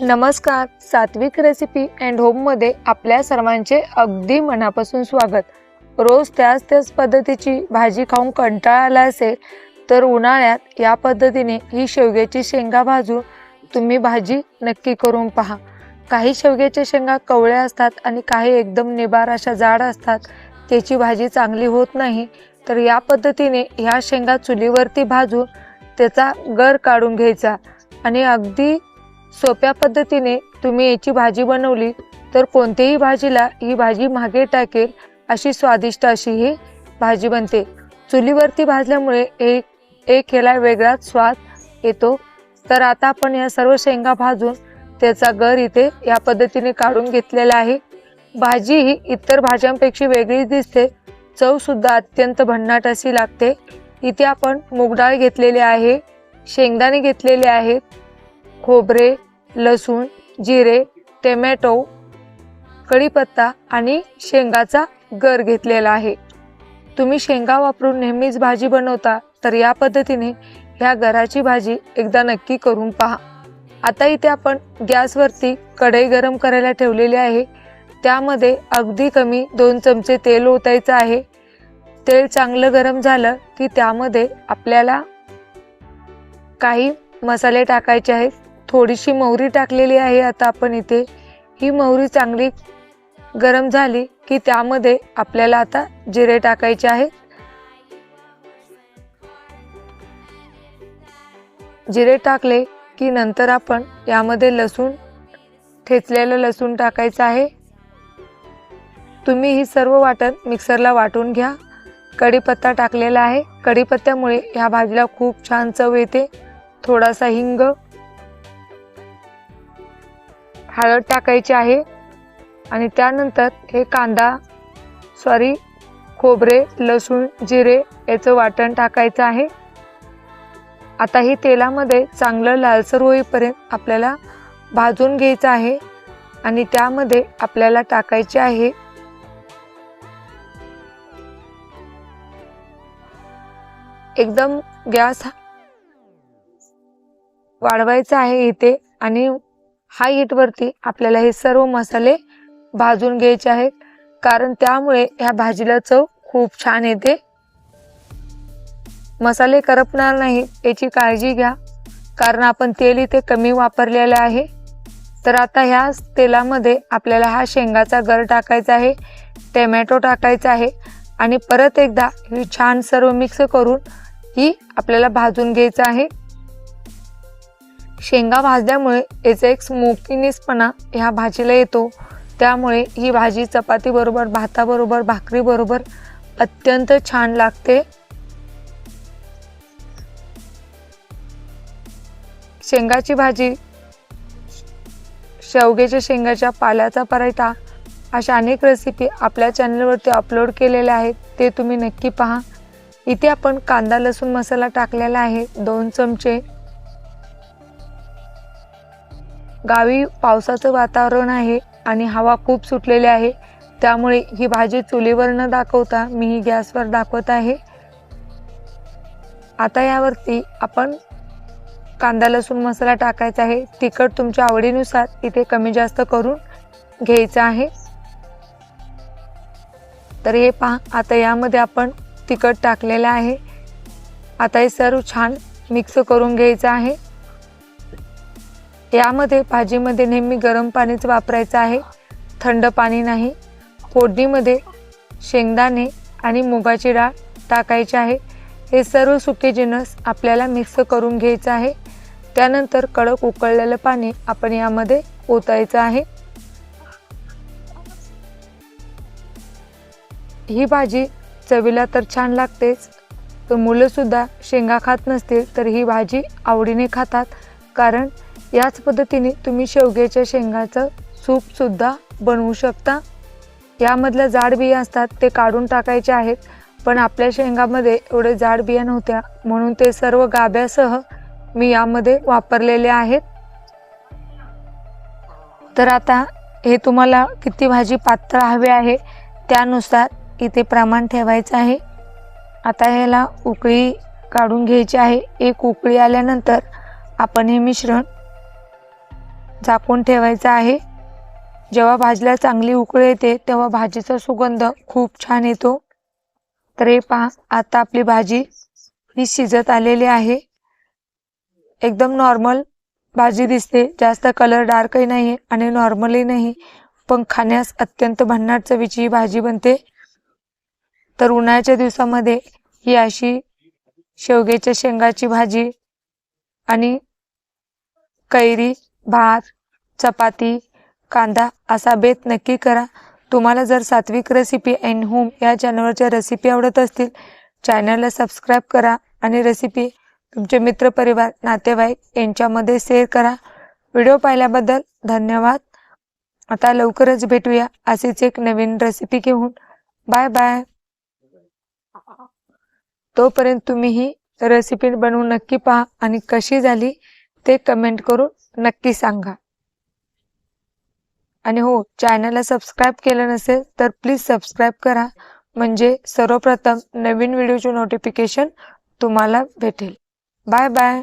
नमस्कार सात्विक recipe and होममध्ये आपल्या सर्वांचे अगदी मनापासून स्वागत. रोज त्याच त्याच पद्धतीची भाजी खाऊन कंटाळा आला असेल तर उन्हाळ्यात या पद्धतीने ही शेवग्याची शेंगा भाजून तुम्ही भाजी नक्की करून पहा. काही शेवग्याच्या शेंगा कवळ्या असतात आणि काही एकदम निबार अशा जाड असतात. त्याची भाजी चांगली होत नाही तर या पद्धतीने ह्या शेंगा चुलीवरती भाजून त्याचा गर काढून घ्यायचा. आणि अगदी सोप्या पद्धतीने तुम्ही याची भाजी बनवली तर कोणत्याही भाजीला ही भाजी मागे टाकेल अशी स्वादिष्ट अशी ही भाजी बनते. चुलीवरती भाजल्यामुळे एक एक ह्याला वेगळाच स्वाद येतो. तर आता आपण या सर्व शेंगा भाजून त्याचा गर इथे या पद्धतीने काढून घेतलेला आहे. भाजी ही इतर भाज्यांपेक्षा वेगळीच दिसते. चवसुद्धा अत्यंत भन्नाट अशी लागते. इथे आपण मूगडाळ घेतलेली आहे शेंगदाणे घेतलेले आहेत खोबरे लसूण जिरे टोमॅटो कढीपत्ता आणि शेंगाचा गर घेतलेला आहे. तुम्ही शेंगा वापरून नेहमीच भाजी बनवता तर या पद्धतीने ह्या गराची भाजी एकदा नक्की करून पहा. आता इथे आपण गॅसवरती कढई गरम करायला ठेवलेली आहे. त्यामध्ये अगदी कमी दोन चमचे तेल ओतायचं आहे. तेल चांगलं गरम झालं की त्यामध्ये आपल्याला काही मसाले टाकायचे आहेत. थोडीशी मोहरी टाकलेली आहे आता आपण इथे. ही मोहरी चांगली गरम झाली की त्यामध्ये आपल्याला आता जिरे टाकायचे आहेत. जिरे टाकले की नंतर आपण यामध्ये लसूण ठेचलेलं लसूण टाकायचं आहे. तुम्ही ही सर्व वाटण मिक्सरला वाटून घ्या. कढीपत्ता टाकलेला आहे. कढीपत्त्यामुळे ह्या भाजीला खूप छान चव येते. थोडासा हिंग हळद टाकायची आहे आणि त्यानंतर हे कांदा सॉरी खोबरे लसूण जिरे याचं वाटण टाकायचं आहे. आता हे तेलामध्ये चांगलं लालसर होईपर्यंत आपल्याला भाजून घ्यायचं आहे आणि त्यामध्ये आपल्याला टाकायचे आहे एकदम गॅस वाढवायचा आहे इथे आणि हाय हीटवरती आपल्याला हे सर्व मसाले भाजून घ्यायचे आहेत. कारण त्यामुळे ह्या भाजीला चव खूप छान येते. मसाले करपणार नाही याची काळजी घ्या. कारण आपण तेल इथे कमी वापरलेलं आहे. तर आता ह्या तेलामध्ये आपल्याला हा शेंगाचा गर टाकायचा आहे टमॅटो टाकायचा आहे आणि परत एकदा ही छान सर्व मिक्स करून ही आपल्याला भाजून घ्यायचं आहे. शेंगा भाजल्यामुळे याचा एक स्मोकीनेसपणा ह्या भाजीला येतो. त्यामुळे ही भाजी चपातीबरोबर भाताबरोबर भाकरीबरोबर अत्यंत छान लागते. शेंगाची भाजी शेवग्याच्या शेंगाच्या पाल्याचा पराठा अशा अनेक रेसिपी आपल्या चॅनलवरती अपलोड केलेल्या आहेत. ते तुम्ही नक्की पहा. इथे आपण कांदा लसूण मसाला टाकलेला आहे. दोन चमचे गावी पावसाचं वातावरण आहे आणि हवा खूप सुटलेली आहे. त्यामुळे ही भाजी चुलीवर न दाखवता मी ही गॅसवर दाखवत आहे. आता यावरती आपण कांदा लसूण मसाला टाकायचा आहे. तिखट तुमच्या आवडीनुसार इथे कमी जास्त करून घ्यायचं आहे. तर हे पहा आता यामध्ये आपण तिखट टाकलेलं आहे. आता हे सर्व छान मिक्स करून घ्यायचं आहे. यामध्ये भाजीमध्ये नेहमी गरम पाणीच वापरायचं आहे. थंड पाणी नाही. फोडणीमध्ये शेंगदाणे आणि मुगाची डाळ टाकायची आहे. हे सर्व सुके जिनस आपल्याला मिक्स करून घ्यायचं आहे. त्यानंतर कडक उकळलेलं पाणी आपण यामध्ये ओतायचं आहे. ही भाजी चवीला तर छान लागतेच. तर मुलंसुद्धा शेंगा खात नसतील तर ही भाजी आवडीने खातात. कारण याच पद्धतीने तुम्ही शेवग्याच्या शेंगाचं सूपसुद्धा बनवू शकता. यामधल्या जाड बिया असतात ते काढून टाकायचे आहेत पण आपल्या शेंगामध्ये एवढे जाड बिया नव्हत्या म्हणून ते सर्व गाभ्यासह मी यामध्ये वापरलेले आहेत. तर आता हे तुम्हाला किती भाजी पातळ हवे आहे त्यानुसार इथे प्रमाण ठेवायचं आहे. आता ह्याला उकळी काढून घ्यायची आहे. एक उकळी आल्यानंतर आपण हे मिश्रण झाकून ठेवायचं आहे. जेव्हा भाजीला चांगली उकळ येते तेव्हा भाजीचा सुगंध खूप छान येतो. तर हे पहा आता आपली भाजी ही शिजत आलेली आहे. एकदम नॉर्मल भाजी दिसते जास्त कलर डार्कही नाही आणि नॉर्मलही नाही पण खाण्यास अत्यंत भन्नाट चवीची ही भाजी बनते. तर उन्हाळ्याच्या दिवसामध्ये ही अशी शेवग्याच्या शेंगाची भाजी आणि कैरी भात चपाती कांदा असा बेत नक्की करा. तुम्हाला जर सात्विक रेसिपी अँड होम या चॅनलवरच्या रेसिपी आवडत असतील चॅनलला सबस्क्राईब करा आणि रेसिपी तुमचे मित्रपरिवार नातेवाईक यांच्यामध्ये शेअर करा. व्हिडिओ पाहिल्याबद्दल धन्यवाद. आता लवकरच भेटूया अशीच एक नवीन रेसिपी घेऊन. बाय बाय तोपर्यंत तुम्ही ही रेसिपी बनवून नक्की पहा आणि कशी झाली ते कमेंट करून नक्की सांगा. आणि हो चॅनलला सबस्क्राईब केलं नसेल तर प्लीज सबस्क्राईब करा. म्हणजे सर्वप्रथम नवीन व्हिडिओचे नोटिफिकेशन तुम्हाला भेटेल. Bye bye